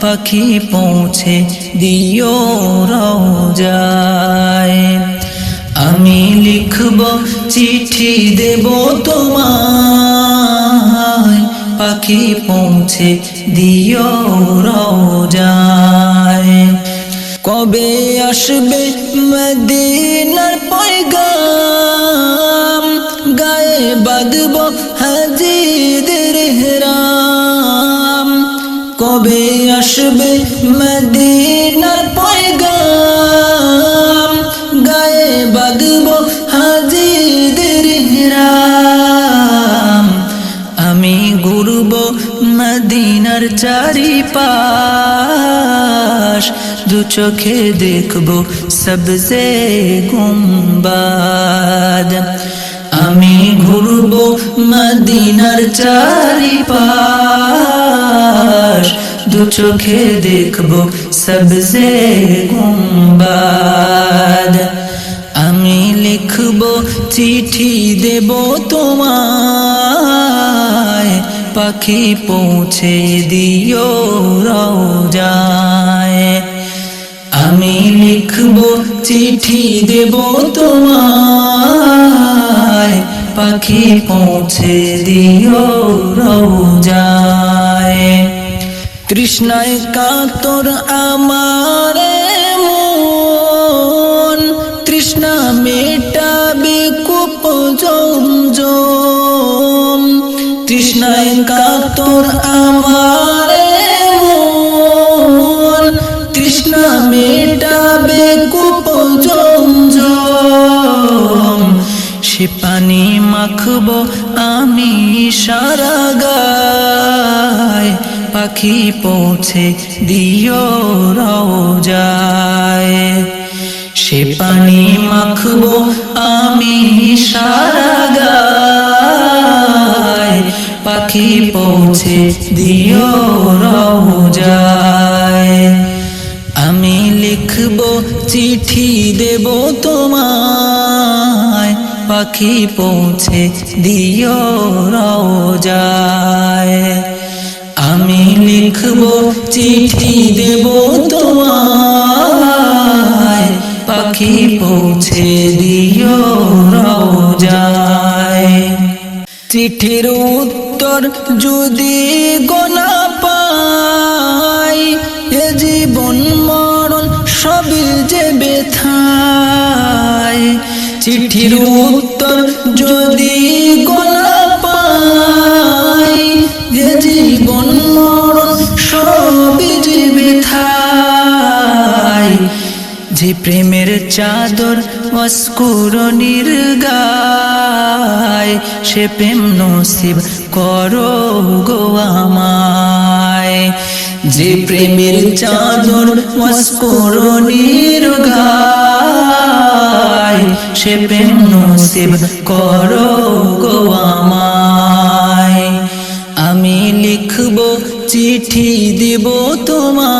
পাখি পৌঁছে দিও রোজায় আমি লিখব চিঠি দেব তোমায়। পাখি পৌঁছে দিও রোজায় কবে আসবে মদিনার পয়গাম? গায়ে বাঁধব হাজিদের কবে আসবে মদিনার পয়গাম? গায়ে বাঁধব হাজিদের হেরাম আমি ঘুরব মদিনার চারিপাশ। দু চোখে দেখব সবজে গুম্বাদ। আমি ঘুরব মদিনার চারিপাশ। দু চোখে দেখব সবজে গুম্বাদ আমি লিখব চিঠি দেব তোমায়, পাখি পৌঁছে দিও রোজায় আমি লিখব চিঠি দেব তোমায়, পাখি পৌঁছে দিও রোজায় তৃষ্ণায় কাতর আমার মন। তৃষ্ণা মেটাবে কুপ জম তৃষ্ণায় কাতর আমার মন। তৃষ্ণা মেটাবে কুপ জম সে পানি মাখব আমি সারা গায় পাখি পৌঁছে দিও রোজায় সে পানি মাখব আমি সারা গায়। পাখি পৌঁছে দিও রোজায় আমি লিখব চিঠি দেব তোমায়। পাখি পৌঁছে দিও রোজায় আমি লিখব চিঠি দেব তোমায়। পাখি পৌঁছে দিও রোজায় চিঠির উত্তর যদি গোনা পাই, এ জীবন মরণ সবই যে বেথায় চিঠির উত্তর যদি গোনা প্রেমের চাদর অস্কুরনির নির্গায়, সে প্রেম নসিব করো গো আমায়। যে প্রেমের চাদর অস্কুরনির নির্গায়, সে প্রেম নসিব করো গো আমায়। আমি লিখব চিঠি দিব তোমায়